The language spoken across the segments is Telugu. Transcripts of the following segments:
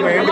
വേണ്ടി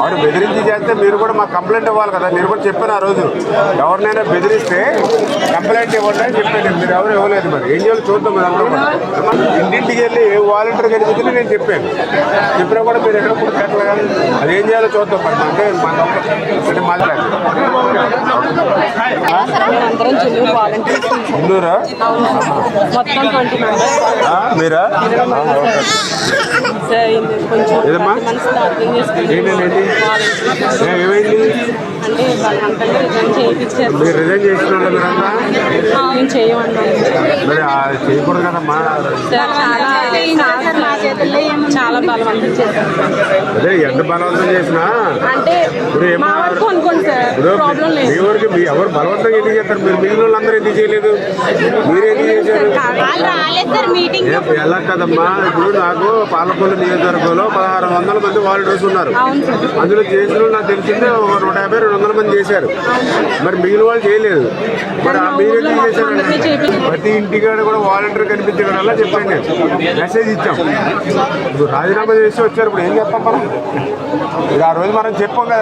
వాడు బెదిరించి చేస్తే మీరు కూడా మాకు కంప్లైంట్ ఇవ్వాలి కదా. మీరు కూడా చెప్పారు ఆ రోజు. ఎవరినైనా బెదిరిస్తే కంప్లైంట్ ఇవ్వండి అని చెప్పాను. మీరు ఎవరు ఇవ్వలేదు మరి. ఏం చేయాలి చూద్దాం మరి అందరూ కూడా. ఇంటింటికి వెళ్ళి ఏ వాలంటీర్ గెలిచిందని నేను చెప్పాను. చెప్పినా కూడా మీరు ఎక్కడ కూడా పెట్టలేదు కానీ అది ఏం చేయాలో చూద్దాం మరి. అంటే మన అంటే ఇందూరా మొత్తం ట్వంటీ మీరా? ఏదమ్మా? ఏంటండి ఏమైంది? మీరు రిజైన్ మేము చేయమన్నాం మరి ఆ చేయకూడదు కదమ్మా. సార్ చాలా చాలా బలవంతం చేశారు. అదే ఎంత బలవంతం చేసినా? అంటే మా వరకు అనుకోండి సార్ ఇప్పుడు ప్రాబ్లం మీ లేదు. ఊరికి మీ ఎవరు బలవంతంగా ఎందుకు చేస్తారు? మీరు మిగిలిన వాళ్ళందరూ ఎందుకు చేయలేదు? మీరు ఎందుకు చేశారు? వాళ్ళు రాలేదు సార్ మీటింగ్ ఏ- ఎలా కదమ్మా? ఇప్పుడు నాకు పాలకొల్లు నియోజకవర్గంలో పదహారు వందల మంది వాలంటీర్స్ ఉన్నారు. అవును సార్. అందులో చేసిన వాళ్ళు నాకు తెలిసిందే ఒక నూట యాభై రెండు వందల మంది చేశారు. మరి మిగిలిన వాళ్ళు చేయలేదు. మరి ఆ మీరు ఎందుకు అందరినీ చేశారు? చేయించారు. ప్రతి ఇంటికాడ కూడా వాలంటీర్ కనిపించడం వల్ల చెప్పండి నేను. మెసేజ్ ఇచ్చాం. ఇప్పుడు రాజీనామా చేసి వచ్చారు. ఇప్పుడు ఏం చెప్పాం మనం? ఇక ఆ రోజు మనం చెప్పాం కదా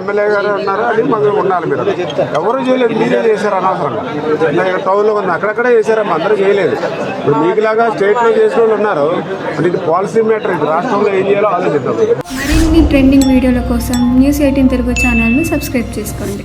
ఎమ్మెల్యే గారు ఉన్నారు అని మనం ఉండాలి మీరు. ఎవరు చేయలేదు మీరే చేశారు అనవసరంగా. ఇక్కడ టౌన్లో ఉంది అక్కడక్కడే చేశారమ్మా అందరూ చేయలేదు. ఇప్పుడు మీకులాగా స్టేట్లో చేసిన వాళ్ళు ఉన్నారు. అంటే ఇది పాలసీ మ్యాటర్ ఇది రాష్ట్రంలో ఏం చేయాలో ఆలోచిద్దాం. మరిన్ని ట్రెండింగ్ వీడియోల కోసం న్యూస్ ఎయిటీన్ తెలుగు ఛానల్ను సబ్స్క్రైబ్ చేసుకోండి.